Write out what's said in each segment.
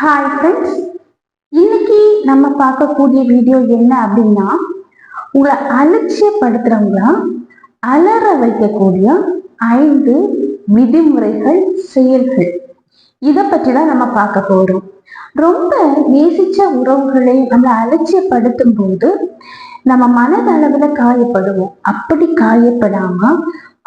Hi friends இன்னைக்கு நம்ம பார்க்கக்கூடிய வீடியோ என்ன அப்படின்னா உங்களை அலட்சியப்படுத்துறவங்கள அலற வைக்கக்கூடிய ஐந்து விதிமுறைகள் செயல்கள். இதை பற்றி தான் நம்ம பார்க்க போறோம். ரொம்ப நேசிச்ச உறவுகளை நம்மளை அலட்சியப்படுத்தும் போது நம்ம மனதளவுல காயப்படுவோம். அப்படி காயப்படாம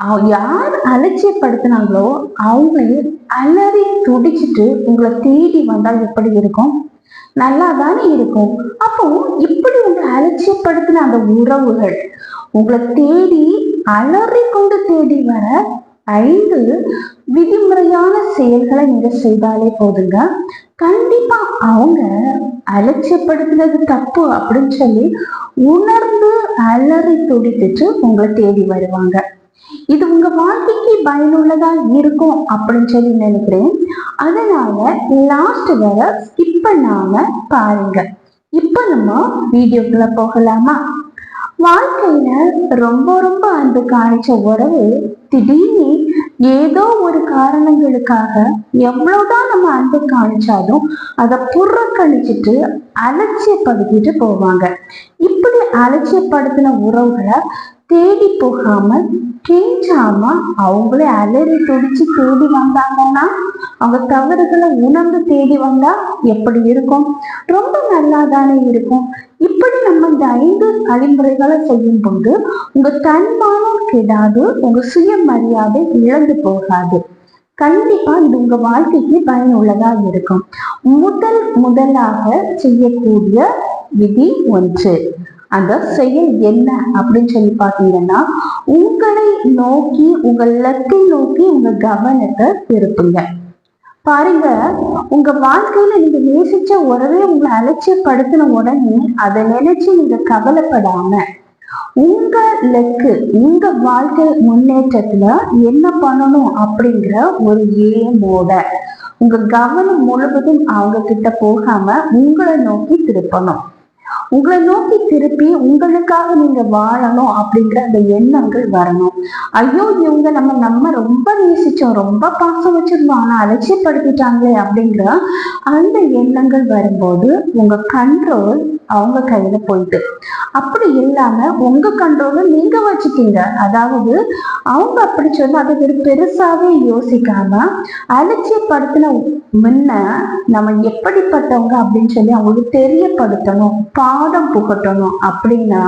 யார் அலட்சியப்படுத்தினாங்களோ அவங்களையும் அலறி துடிச்சிட்டு உங்களை தேடி வந்தால் எப்படி இருக்கும்? நல்லா தானே இருக்கும். அப்போ இப்படி உங்களை அலட்சியப்படுத்தின அந்த உறவுகள் உங்களை தேடி அலறி கொண்டு தேடி வர ஐந்து விதிமுறையான செயல்களை நீங்க செய்தாலே போதுங்க. கண்டிப்பா அவங்க அலட்சியப்படுத்தினது தப்பு அப்படின்னு சொல்லி உணர்ந்து அலறி துடித்துட்டு உங்களை தேடி வருவாங்க. இது உங்க வாழ்க்கைக்கு பயனுள்ளதா இருக்கும் அப்படின்னு சொல்லி நினைக்கிறேன். அதனால லாஸ்ட் வர ஸ்கிப் பண்ணாம பாருங்க. இப்ப நம்ம வீடியோக்குள்ள போகலாமா? வாழ்க்கையில ரொம்ப ரொம்ப அன்பு காணிச்ச உறவு திடீர்னு ஏதோ ஒரு காரணங்களுக்காக எவ்வளவுதான் நம்ம அன்பு காணிச்சாலும் அதை புறக்கணிச்சிட்டு அலட்சியப்படுத்திட்டு போவாங்க. இப்படி அலட்சியப்படுத்தின உறவுகளை தேடி போகாமல் கெஞ்சாம அவங்களே அலறி துடிச்சு தேடி வந்தாங்கன்னா அவங்க தவறுகளை உணர்ந்து தேடி வந்தா எப்படி இருக்கும்? ரொம்ப நல்லா தானே இருக்கும். இப்படி நம்ம இந்த ஐந்து வழிமுறைகளை செய்யும் போது உங்க தன்மானம் கெடாது உங்க சுயமரியாதை இழந்து போகாது. கண்டிப்பா இது உங்க வாழ்க்கைக்கு பயனுள்ளதா இருக்கும். முதல் முதலாக செய்யக்கூடிய விதி ஒன்று. அந்த செயல் என்ன அப்படின்னு சொல்லி பாத்தீங்கன்னா உங்களை நோக்கி உங்க இலக்கை நோக்கி உங்க கவனத்தை திருப்புங்க பாருங்க உங்க வாழ்க்கையில நீங்க நேசிச்ச உறவே உங்களை அலட்சியப்படுத்தின உடனே அதை நினைச்சு நீங்க கவலைப்படாம உங்க லெக்கு உங்க வாழ்க்கை முன்னேற்றத்துல என்ன பண்ணணும் அப்படிங்கிற ஒரு ஏமோட உங்க கவனம் முழுவதும் அவங்க கிட்ட போகாம உங்களை நோக்கி திருப்பணும். உங்களை நோக்கி திருப்பி உங்களுக்காக நீங்க வாழணும் அப்படிங்கிற அந்த எண்ணங்கள் வரணும். ஐயோ இவங்க நம்ம நம்ம ரொம்ப நேசிச்சோம் ரொம்ப பாசம் வச்சிருந்தோம் ஆனா அலட்சியப்படுத்திட்டாங்களே அப்படிங்கிற அந்த எண்ணங்கள் வரும்போது உங்க கண்ட்ரோல் அவங்க கையில போயிட்டு. அப்படி இல்லாம உங்க கண்ட்ரோல நீங்க வச்சுட்டீங்க அதாவது அவங்க அப்படி சொன்னா அதை ஒரு பெருசாவே யோசிக்காம அலட்சியப்படுத்தின முன்ன நம்ம எப்படிப்பட்டவங்க அப்படின்னு சொல்லி அவங்களுக்கு தெரியப்படுத்தணும் பாடம் புகட்டணும் அப்படின்னா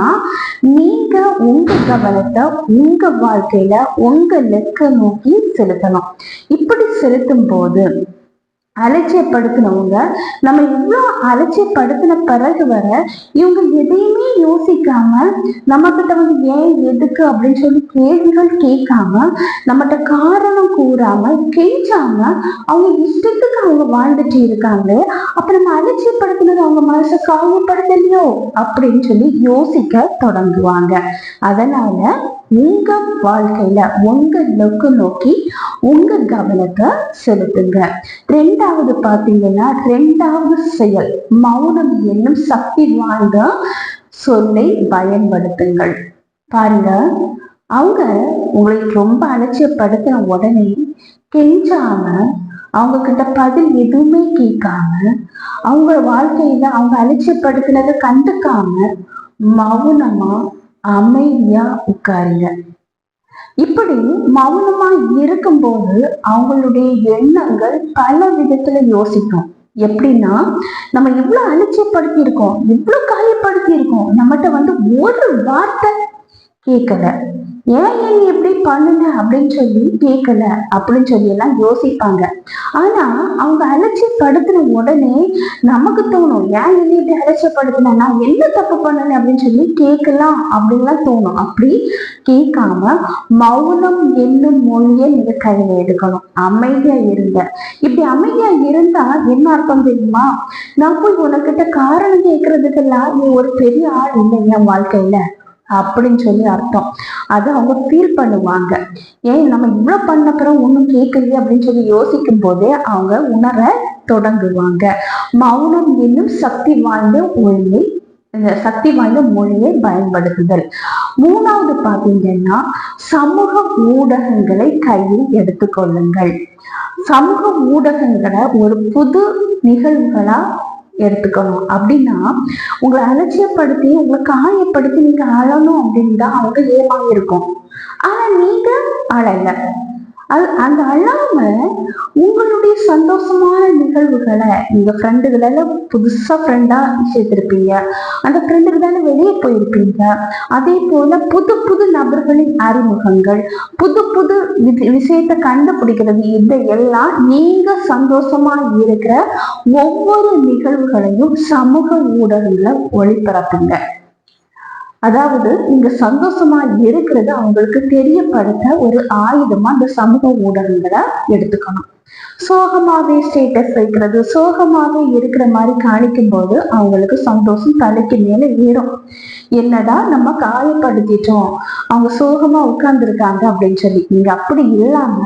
நீங்க உங்க கவனத்தை உங்க வாழ்க்கையில உங்க லெக்க நோக்கி செலுத்தணும். இப்படி செலுத்தும் போது அலட்சியப்படுத்தினவங்க நம்ம இவ்வளோ அலட்சியப்படுத்தின பிறகு வர இவங்க எதையுமே யோசிக்காம நம்ம கிட்ட வந்து ஏன் எதுக்கு அப்படின்னு சொல்லி கேள்விகள் கேட்காம நம்மகிட்ட காரணம் கூறாம கெஞ்சாம அவங்க இஷ்டத்துக்கு அவங்க வாழ்ந்துட்டு இருக்காங்க. அப்ப நம்ம அலட்சியப்படுத்தினது அவங்க மனசை காயப்படுத்தலையோ அப்படின்னு சொல்லி யோசிக்க தொடங்குவாங்க. அதனால உங்க வாழ்க்கையில உங்க நோக்கு நோக்கி உங்க கவனத்தை செலுத்துங்க. ரெண்டு ரெண்டாவது பாத்தீங்கன்னா ரெண்டாவது செயல் மௌனம் என்னும் சக்தி வாய்ந்த சொல்லை பயன்படுத்துங்கள். பாருங்க அவங்க உங்களை ரொம்ப அலட்சியப்படுத்தின உடனே கெஞ்சாம அவங்க கிட்ட பதில் எதுவுமே கேட்காம அவங்க வாழ்க்கையில அவங்க அலட்சியப்படுத்தினதை கண்டுக்காம மௌனமா அமைதியா உட்காருங்க. இப்படி மௌனமா இருக்கும்போது அவங்களுடைய எண்ணங்கள் பல விதத்துல யோசிக்கும். எப்படின்னா நம்ம இவ்வளவு அலட்சியப்படுத்தி இருக்கோம் இவ்வளவு காயப்படுத்தி இருக்கோம் நம்மகிட்ட வந்து ஒரு வார்த்தை கேட்கல ஏன் நீ இப்படி பண்ணுங்க அப்படின்னு சொல்லி கேட்கல அப்படின்னு சொல்லி எல்லாம் யோசிப்பாங்க. ஆனா அவங்க அலட்சியப்படுத்தின உடனே நமக்கு தோணும் ஏன் என்ன இப்படி அலட்சியப்படுத்தின நான் என்ன தப்பு பண்ணல அப்படின்னு சொல்லி கேட்கலாம் அப்படின்லாம் தோணும். அப்படி கேட்காம மௌனம் என்னும் மொழியை நீங்க கையில எடுக்கணும். அமைதியா இருங்க. இப்படி அமைதியா இருந்தா என்ன அர்த்தம் தெரியுமா? நான் போய் உனக்கிட்ட காரணம் கேட்கறதுக்கெல்லாம் நீ ஒரு பெரிய ஆள் இல்லை என் வாழ்க்கையில? அப்படின்னு சொல்லி அர்த்தம். அது அவங்க ஃபீல் பண்ணுவாங்க. ஏன் நம்ம இவ்வளவு பண்ண பிறகு ஒன்றும் கேட்கலையே அப்படின்னு சொல்லி யோசிக்கும் போதே அவங்க உணர தொடங்குவாங்க. மௌனம் என்னும் சக்தி வாய்ந்த ஒளியை சக்தி வாய்ந்த மொழியை பயன்படுத்துதல். மூணாவது பாத்தீங்கன்னா சமூக ஊடகங்களை கையில் எடுத்துக்கொள்ளுங்கள். சமூக ஊடகங்களை ஒரு புது நிகழ்வுகளா எடுத்துக்கணும். அப்படின்னா உங்களை அலட்சியப்படுத்தி உங்களை காயப்படுத்தி நீங்க அழணும் அப்படின்னு தான் அவங்க ஏமாறி இருக்கும் ஆனா நீங்க அழல. அது அந்த அழாம உங்களுடைய சந்தோஷமான நிகழ்வுகளை நீங்க ஃப்ரெண்டுகள புதுசா ஃப்ரெண்டா சேர்த்திருப்பீங்க. அந்த ஃப்ரெண்டுகளால வெளியே போயிருப்பீங்க. அதே போல புது புது நபர்களின் அறிமுகங்கள் புது புது விஷயத்தை கண்டுபிடிக்கிறது இதையெல்லாம் நீங்க சந்தோஷமா இருக்கிற ஒவ்வொரு நிகழ்வுகளையும் சமூக ஊடகங்களை ஒளிபரப்புங்க. அதாவது நீங்க சந்தோஷமா இருக்கிறது அவங்களுக்கு தெரியப்படுத்த ஒரு ஆயுதமா அந்த சமூக ஊடகங்களை எடுத்துக்கணும். சோகமாவே ஸ்டேட்டஸ் வைக்கிறது சோகமாவே இருக்கிற மாதிரி காணிக்கும் போது அவங்களுக்கு சந்தோஷம் தலைக்கு மேல ஏறும். என்னதான் நம்ம காயப்படுத்திட்டோம்? அவங்க சோகமா உட்கார்ந்துருக்காங்க அப்படின்னு சொல்லி. நீங்க அப்படி இல்லாம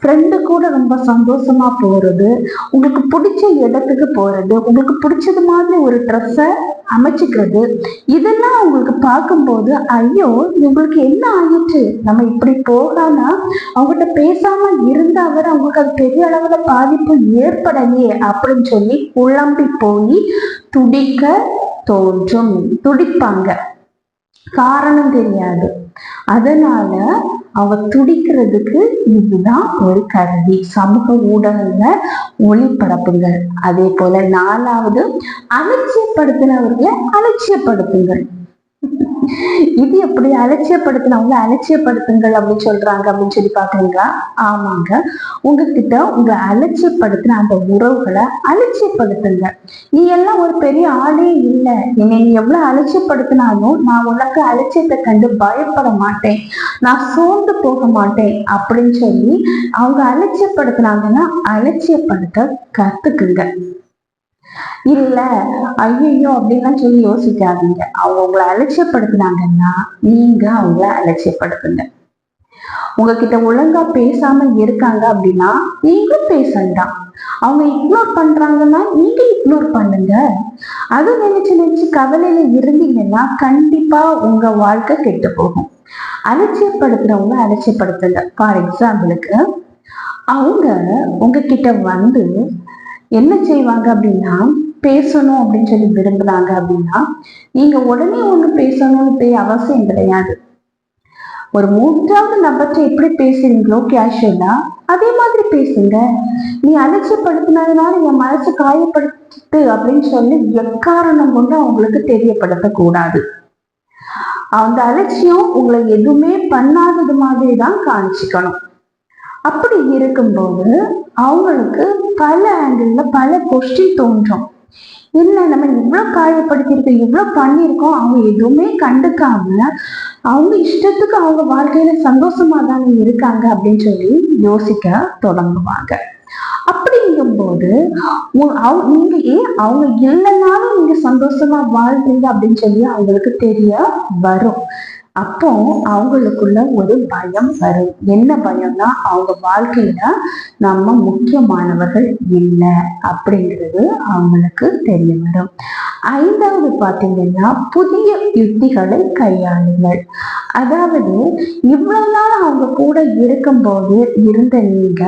ஃப்ரெண்டு கூட ரொம்ப சந்தோஷமா போறது உங்களுக்கு பிடிச்ச இடத்துக்கு போறது உங்களுக்கு பிடிச்சது மாதிரி ஒரு ட்ரெஸ்ஸை அமைச்சுக்கிறது இதெல்லாம் உங்களுக்கு பார்க்கும்போது ஐயோ உங்களுக்கு என்ன ஆயிடுச்சு நம்ம இப்படி போகாம அவங்ககிட்ட பேசாம இருந்தவர் அவங்களுக்கு அது பெரிய அளவுல பாதிப்பு ஏற்படலையே அப்படின்னு சொல்லி குழம்பி போய் துடிக்க தோன்றும் துடிப்பாங்க. காரணம் தெரியாது. அதனால அவ துடிக்கிறதுக்கு இதுதான் ஒரு கருவி. சமூக ஊடகங்களை ஒளிபரப்புங்கள். அதே போல நாலாவது அலட்சியப்படுத்தினவர்களை அலட்சியப்படுத்துங்கள். இது எப்படி அலட்சியப்படுத்தினவங்க அலட்சியப்படுத்துங்கள் அப்படின்னு சொல்றாங்க அப்படின்னு சொல்லி பாக்குறீங்களா ஆமாங்க. உங்ககிட்ட உங்களை அலட்சியப்படுத்தின அந்த உறவுகளை அலட்சியப்படுத்துங்க. நீ எல்லாம் ஒரு பெரிய ஆளே இல்லை. என்னை நீ எவ்வளவு அலட்சியப்படுத்தினாலும் நான் உனக்கு அலட்சியத்தை கண்டு பயப்பட மாட்டேன். நான் சோர்ந்து போக மாட்டேன் அப்படின்னு சொல்லி அவங்க அலட்சியப்படுத்தினாங்கன்னா அலட்சியப்படுத்த கத்துக்குங்க. இல்ல ஐயோ அப்படின்லாம் சொல்லி யோசிக்காதீங்க. அவங்க உங்களை அலட்சியப்படுத்தினாங்கன்னா நீங்க அவங்கள அலட்சியப்படுத்துங்க. உங்ககிட்ட ஒழுங்கா பேசாம இருக்காங்க அப்படின்னா நீங்களும் பேசண்டாம் அவங்க இக்னோர் பண்றாங்கன்னா நீங்க இக்னோர் பண்ணுங்க. அது நினைச்சு நினைச்சு கவலையில இருந்தீங்கன்னா கண்டிப்பா உங்க வாழ்க்கை கெட்டு போகும். அலட்சியப்படுத்துறவங்க அலட்சியப்படுத்துங்க. ஃபார் எக்ஸாம்பிளுக்கு அவங்க உங்ககிட்ட வந்து என்ன செய்வாங்க அப்படின்னா பேசணும் அப்படின்னு சொல்லி விரும்புனாங்க அப்படின்னா நீங்க உடனே ஒண்ணு பேசணும்னு போய் அவசியம் கிடையாது. ஒரு மூன்றாவது நபர்கிட்ட எப்படி பேசுறீங்களோ கேஷுவலா அதே மாதிரி பேசுங்க. நீ அலட்சியப்படுத்தினதுனால என் மனசு காயப்படுத்து அப்படின்னு சொல்லி எக்காரணம் கொண்டு அவங்களுக்கு தெரியப்படுத்த கூடாது அந்த அலட்சியம் உங்களை எதுவுமே பண்ணாதது மாதிரி தான் காணிச்சுக்கணும் அப்படி இருக்கும்போது அவங்களுக்கு பல ஆங்கிள் பல கொஸ்டின் தோன்றும். இல்லை நம்ம இவ்வளோ காயப்படுத்தியிருக்கோம் இவ்வளோ பண்ணியிருக்கோம் அவங்க எதுவுமே கண்டுக்காம அவங்க இஷ்டத்துக்கு அவங்க வாழ்க்கையில சந்தோஷமா தானே இருக்காங்க அப்படின்னு சொல்லி யோசிக்க தொடங்குவாங்க. அப்படிங்கும்போது நீங்க ஏன் அவங்க இல்லைனாலும் நீங்க சந்தோஷமா வாழ்றீங்க அப்படின்னு சொல்லி அவங்களுக்கு தெரிய வரும். அப்போ அவங்களுக்குள்ள ஒரு பயம் வரும். என்ன பயம்னா அவங்க வாழ்க்கையில நம்ம முக்கியமானவர்கள் இல்லை அப்படிங்கிறது அவங்களுக்கு தெரிய வரும். ஐந்தாவது பார்த்தீங்கன்னா புதிய யுக்திகளை கையாளுங்கள். அதாவது இவ்வளவு நாள் அவங்க கூட இருக்கும்போது இருந்த நீங்க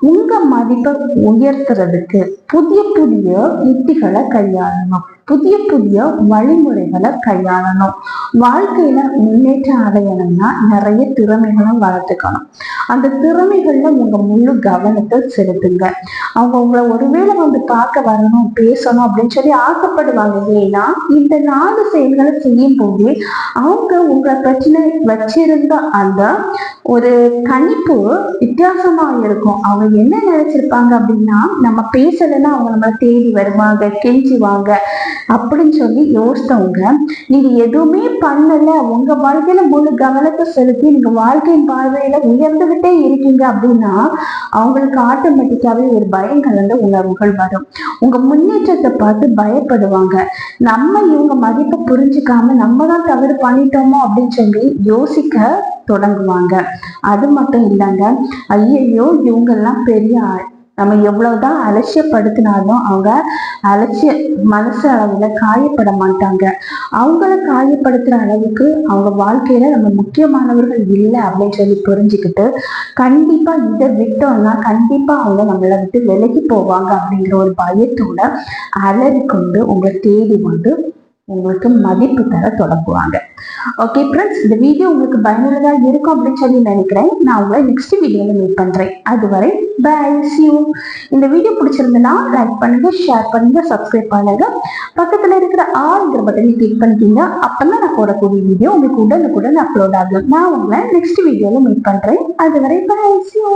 உங்க மதிப்பை உயர்த்துறதுக்கு புதிய புதிய யுக்திகளை கையாளணும். புதிய புதிய வழிமுறைகளை கையாளணும். வாழ்க்கையில முன்னேற்றம் அடையணும்னா நிறைய திறமைகளும் வளர்த்துக்கணும். அந்த திறமைகள்ல உங்க முழு கவனத்தை செலுத்துங்க. அவங்க உங்களை ஒருவேளை வந்து பார்க்க வரணும் பேசணும் அப்படின்னு சொல்லி ஆசைப்படுவாங்க. ஏன்னா இந்த நாலு செயல்களை செய்யும் போது அவங்க உங்களை பிரச்சனை வச்சிருந்த அந்த ஒரு கணிப்பு வித்தியாசமா இருக்கும். அவங்க என்ன நினைச்சிருப்பாங்க அப்படின்னா நம்ம பேசலைன்னா அவங்க நம்மளை தேடி வருவாங்க கெஞ்சுவாங்க அப்படின்னு சொல்லி யோசித்தவங்க நீங்க எதுவுமே பண்ணல உங்க வாழ்க்கையில முழு கவனத்தை செலுத்தி நீங்க வாழ்க்கையின் பார்வையில உயர்ந்துகிட்டே இருக்கீங்க அப்படின்னா அவங்களுக்கு ஆட்டோமேட்டிக்காவே ஒரு பயம் கலந்த உணர்வுகள் வரும். உங்க முன்னேற்றத்தை பார்த்து பயப்படுவாங்க. நம்ம இவங்க மதிப்பை புரிஞ்சுக்காம நம்ம தான் தவறு பண்ணிட்டோமோ அப்படின்னு சொல்லி யோசிக்க தொடங்குவாங்க. அது மட்டும் இல்லைங்க ஐயையோ இவங்கெல்லாம் பெரிய ஆள். நம்ம எவ்வளவுதான் அலட்சியப்படுத்தினாலும் அவங்க அலட்சிய மனசு அளவுல காயப்பட மாட்டாங்க. அவங்கள காயப்படுத்துற அளவுக்கு அவங்க வாழ்க்கையில நம்ம முக்கியமானவர்கள் இல்லை அப்படின்னு சொல்லி புரிஞ்சுக்கிட்டு கண்டிப்பா இதை விட்டோம்னா கண்டிப்பா அவங்க நம்மளை விட்டு விலகி போவாங்க அப்படிங்கிற ஒரு பயத்தோட அலறி கொண்டு உங்களை தேடி வந்து உங்களுக்கு மதிப்பு தர தொடங்குவாங்க. ஓகே ஃப்ரெண்ட்ஸ் இந்த வீடியோ உங்களுக்கு பயனுள்ளதாக இருக்கும் அப்படின்னு சொல்லி நினைக்கிறேன். நான் உங்களை நெக்ஸ்ட் வீடியோவில் மீட் பண்ணுறேன் அதுவரை பை சியூ இந்த வீடியோ பிடிச்சிருந்தனா லைக் பண்ணுங்க ஷேர் பண்ணுங்க சப்ஸ்கிரைப் பண்ணுங்க. பக்கத்தில் இருக்கிற ஆளுங்கிற பட்டனை கிளிக் பண்ணிக்கிங்க அப்பதான் நான் போடக்கூடிய வீடியோ உங்களுக்கு உடனுக்குடன் அப்லோட் ஆகும். நான் உங்களை நெக்ஸ்ட் வீடியோவில் மீட் பண்ணுறேன் அதுவரை பை சியூ